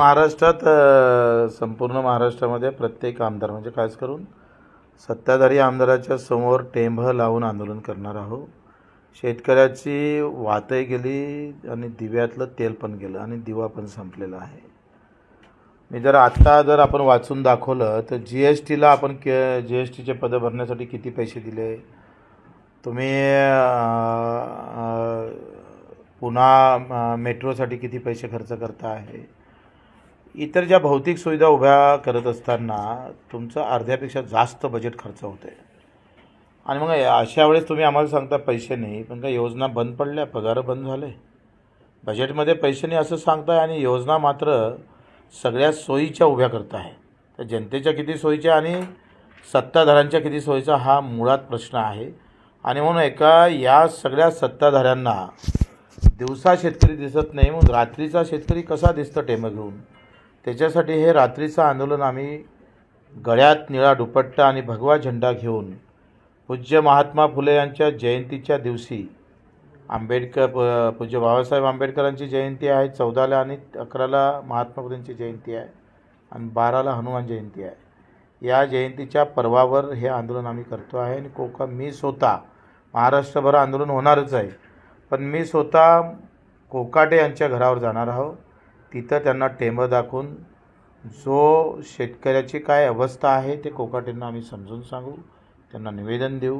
महाराष्ट्रात संपूर्ण महाराष्ट्रामध्ये प्रत्येक आमदार म्हणजे खास करून सत्ताधारी आमदाराच्या समोर टेंभ लावून आंदोलन करणार आहोत. शेतकऱ्याची वातही गेली आणि दिव्यातलं तेल पण गेलं आणि दिवा पण संपलेला आहे. मी जर आत्ता जर आपण वाचून दाखवलं तर जी एस टीला आपण के जी एस टीचे पदं भरण्यासाठी किती पैसे दिले? तुम्ही पुन्हा मेट्रोसाठी किती पैसे खर्च करता आहे? इतर ज्या भौतिक सुविधा उभ्या करत असताना तुमचं अर्ध्यापेक्षा जास्त बजेट खर्च होतं आहे आणि मग अशा वेळेस तुम्ही आम्हाला सांगता पैसे नाही पण काय योजना बंद पडल्या पगार बंद झाले. बजेटमध्ये पैसे नाही असं सांगताय आणि योजना मात्र सगळ्या सोयीच्या उभ्या करताय तर जनतेच्या किती सोयीच्या आणि सत्ताधाऱ्यांच्या किती सोयीचा हा मुळात प्रश्न आहे. आणि म्हणून एका या सगळ्या सत्ताधाऱ्यांना दिवसा शेतकरी दिसत नाही म्हणून रात्रीचा शेतकरी कसा दिसतं टेमं घेऊन? त्याच्यासाठी हे रात्रीचं आंदोलन आम्ही गळ्यात निळा दुपट्टा आणि भगवा झेंडा घेऊन पूज्य महात्मा फुले यांच्या जयंतीच्या दिवशी आंबेडकर प- पूज्य बाबासाहेब आंबेडकरांची जयंती आहे चौदाला आणि अकराला महात्मा फुलेंची जयंती आहे आणि बाराला हनुमान जयंती आहे. या जयंतीच्या पर्वावर हे आंदोलन आम्ही करतो आहे आणि कोका मी स्वतः महाराष्ट्रभर आंदोलन होणारच आहे. पण मी स्वतः कोकाटे यांच्या घरावर जाणार आहोत तिथं त्यांना टेंबं दाखवून जो शेतकऱ्याची काय अवस्था आहे ते कोकाटेंना आम्ही समजून सांगू त्यांना निवेदन देऊ.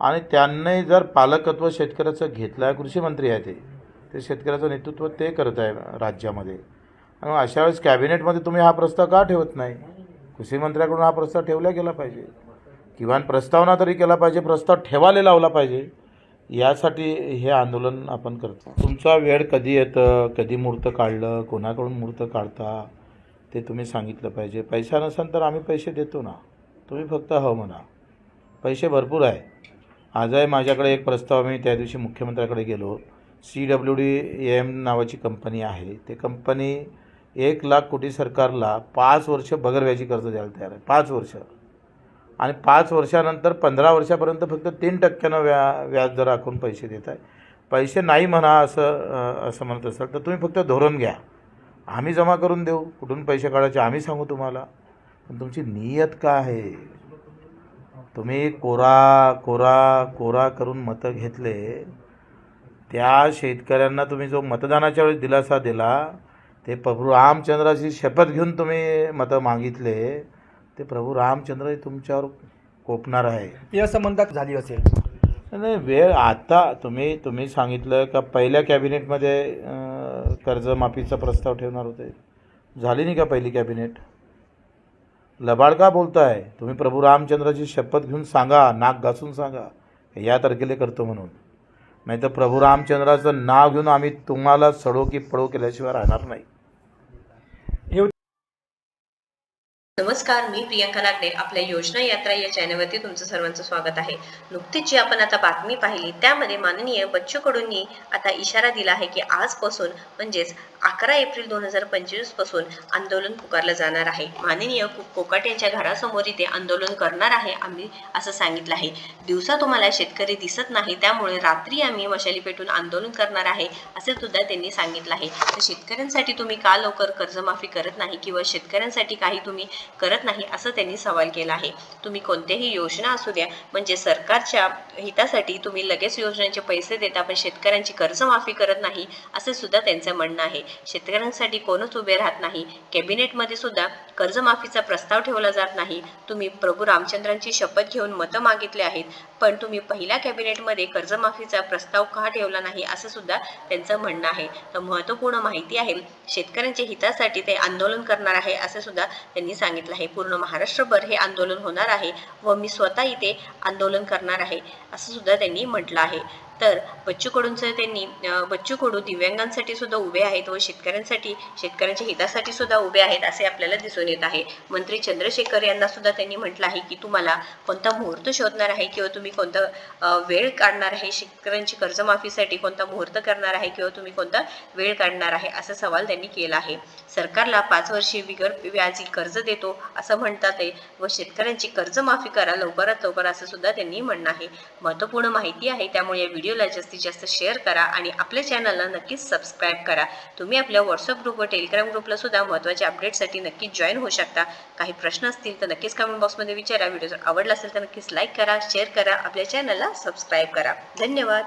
आणि त्यांनी जर पालकत्व शेतकऱ्याचं घेतलं आहे कृषीमंत्री आहे ते ते शेतकऱ्याचं नेतृत्व ते करत आहे राज्यामध्ये. आणि अशा वेळेस कॅबिनेटमध्ये तुम्ही हा प्रस्ताव का ठेवत नाही? कृषीमंत्र्याकडून हा प्रस्ताव ठेवला गेला पाहिजे. किमान प्रस्तावना तरी केला पाहिजे प्रस्ताव ठेवायला लावला पाहिजे. यासाठी हे आंदोलन आपण करतो. तुमचा वेळ कधी येतं? कधी मूर्त काढलं? कोणाकडून मूर्त काढता? ते तुम्ही सांगितलं पाहिजे. पैसा नसेल तर आम्ही पैसे देतो ना. तुम्ही फक्त हो म्हणा. पैसे भरपूर आहे. आजही माझ्याकडे एक प्रस्ताव मी त्या दिवशी मुख्यमंत्र्याकडे गेलो. सी डब्ल्यू डी एम नावाची कंपनी आहे. ते कंपनी एक लाख कोटी सरकारला पाच वर्ष बगरव्याजी कर्ज द्यायला तयार आहे. पाच वर्ष. आणि पाच वर्षानंतर पंधरा वर्षापर्यंत फक्त तीन टक्क्यानं व्या व्याज दर पैसे देत आहे. पैसे नाही म्हणा असं असं म्हणत असाल तर तुम्ही फक्त धोरण घ्या. आम्ही जमा करून देऊ. कुठून पैसे काढायचे आम्ही सांगू तुम्हाला. पण तुमची नियत काय आहे? तुम्ही कोरा कोरा कोरा करून मतं घेतले त्या शेतकऱ्यांना तुम्ही जो मतदानाच्या वेळेस दिलासा दिला ते प्रभू रामचंद्राची शपथ घेऊन तुम्ही मतं मागितले ते प्रभू रामचंद्र तुमच्यावर कोपणार आहे. या संबंधात झाली असेल. नाही वेळ आता तुम्ही तुम्ही सांगितलं का पहिल्या कॅबिनेटमध्ये कर्जमाफीचा प्रस्ताव ठेवणार होते. झाली नाही का पहिली कॅबिनेट? लबाड का बोलताय. तुम्ही प्रभू रामचंद्राची शपथ घेऊन सांगा नाक घासून सांगा. या तारखेला करतो म्हणून. नाही तर प्रभू रामचंद्राचं नाव घेऊन आम्ही तुम्हाला सडो की पडो केल्याशिवाय राहणार नाही. नमस्कार मी प्रियंका नागडे आपल्या योजना यात्रा या चॅनलवरती तुमचं सर्वांचं स्वागत आहे. नुकतीच जी आपण आता बातमी पाहिली त्यामध्ये माननीय बच्चू कडूंनी आता इशारा दिला आहे की आजपासून म्हणजेच अकरा एप्रिल दोन हजार पंचवीसपासून आंदोलन पुकारलं जाणार आहे. माननीय को- कोकाटे यांच्या घरासमोर इथे आंदोलन करणार आहे आम्ही असं सांगितलं आहे. दिवसा तुम्हाला शेतकरी दिसत नाही त्यामुळे रात्री आम्ही मशाली पेटून आंदोलन करणार आहे असे सुद्धा त्यांनी सांगितलं आहे. तर शेतकऱ्यांसाठी तुम्ही का लवकर कर्जमाफी करत नाही किंवा शेतकऱ्यांसाठी काही तुम्ही करत नाही असं त्यांनी सवाल केला आहे. तुम्ही कोणत्याही योजना असू द्या म्हणजे सरकारच्या हितासाठी तुम्ही लगेच योजनांचे पैसे देता पण शेतकऱ्यांची कर्जमाफी करत नाही असे सुद्धा त्यांचं म्हणणं आहे. शेतकऱ्यांसाठी कोणच उभे राहत नाही. कॅबिनेटमध्ये सुद्धा कर्जमाफीचा प्रस्ताव ठेवला जात नाही. तुम्ही प्रभू रामचंद्रांची शपथ घेऊन मतं मागितले आहेत पण तुम्ही पहिल्या कॅबिनेटमध्ये कर्जमाफीचा प्रस्ताव का ठेवला नाही असं सुद्धा त्यांचं म्हणणं आहे. तर महत्त्वपूर्ण माहिती आहे शेतकऱ्यांच्या हितासाठी ते आंदोलन करणार आहे असे सुद्धा त्यांनी सांगितलं. सांगितलं आहे. पूर्ण महाराष्ट्रभर हे आंदोलन होणार आहे व मी स्वतः इथे आंदोलन करणार आहे असं सुद्धा त्यांनी म्हटलं आहे. तर बच्चू कडूंचं त्यांनी बच्चू कडू दिव्यांगांसाठी सुद्धा उभे आहेत व शेतकऱ्यांसाठी शेतकऱ्यांच्या हितासाठी सुद्धा उभे आहेत असे आपल्याला दिसून येत आहे. मंत्री चंद्रशेखर यांना सुद्धा त्यांनी म्हटलं आहे की तुम्हाला कोणता मुहूर्त शोधणार आहे किंवा तुम्ही कोणता वेळ काढणार आहे शेतकऱ्यांची कर्जमाफीसाठी कोणता मुहूर्त करणार आहे किंवा तुम्ही कोणता वेळ काढणार आहे असा सवाल त्यांनी केला आहे. सरकारला पाच वर्षे बिगर व्याजी कर्ज देतो असं म्हणतात आहे व शेतकऱ्यांची कर्जमाफी करा लवकरात लवकर असं सुद्धा त्यांनी म्हणणं आहे. महत्त्वपूर्ण माहिती आहे त्यामुळे या व्हिडिओ व्हिडिओला जास्तीत जास्त शेअर करा आणि आपल्या चॅनलला नक्कीच सबस्क्राईब करा. तुम्ही आपल्या व्हॉट्सअप ग्रुप व टेलिग्राम ग्रुपला सुद्धा महत्त्वाच्या अपडेटसाठी नक्कीच जॉईन होऊ शकता. काही प्रश्न असतील तर नक्कीच कमेंट बॉक्समध्ये विचारा. व्हिडिओ जर आवडला असेल तर नक्कीच लाईक करा शेअर करा. आपल्या चॅनलला सबस्क्राईब करा. धन्यवाद.